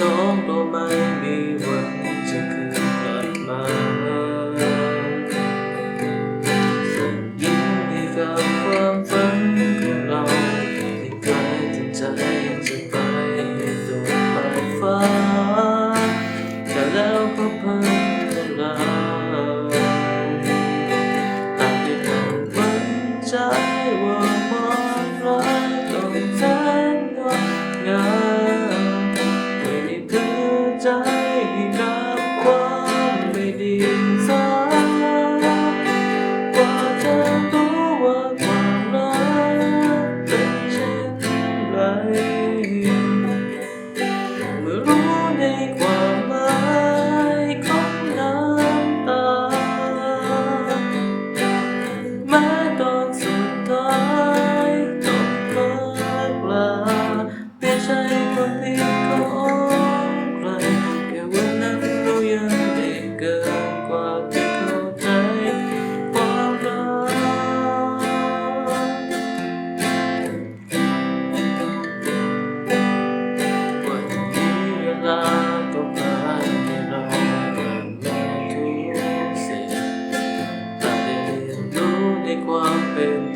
สองก็ไม่มีวันจะคืนกลับมาส่งยิ้มให้กับ ความเป็น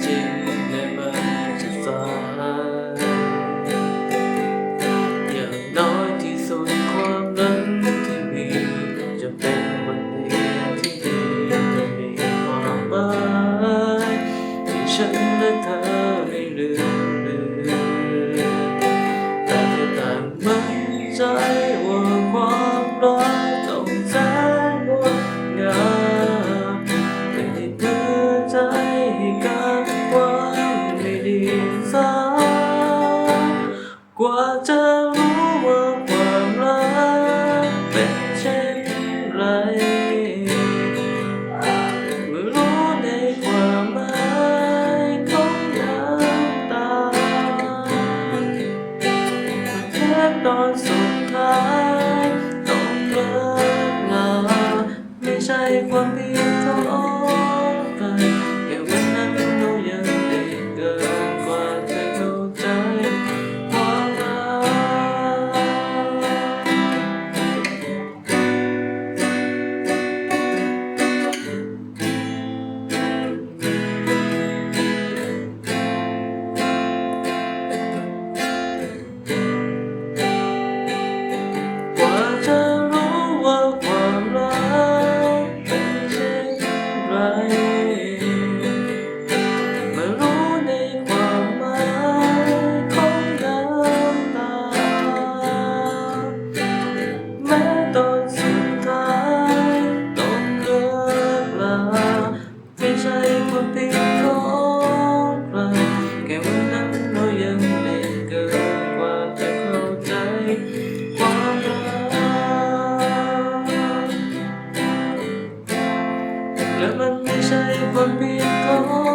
ว่าจะรู้ว่าความรักเป็นเช่นไรเมื่อรู้ในความหมายของน้ำตาแค่ตอนสุดท้ายต้องเลิกลาไม่ใช่ความผิด man Jangan bisa ikut pintu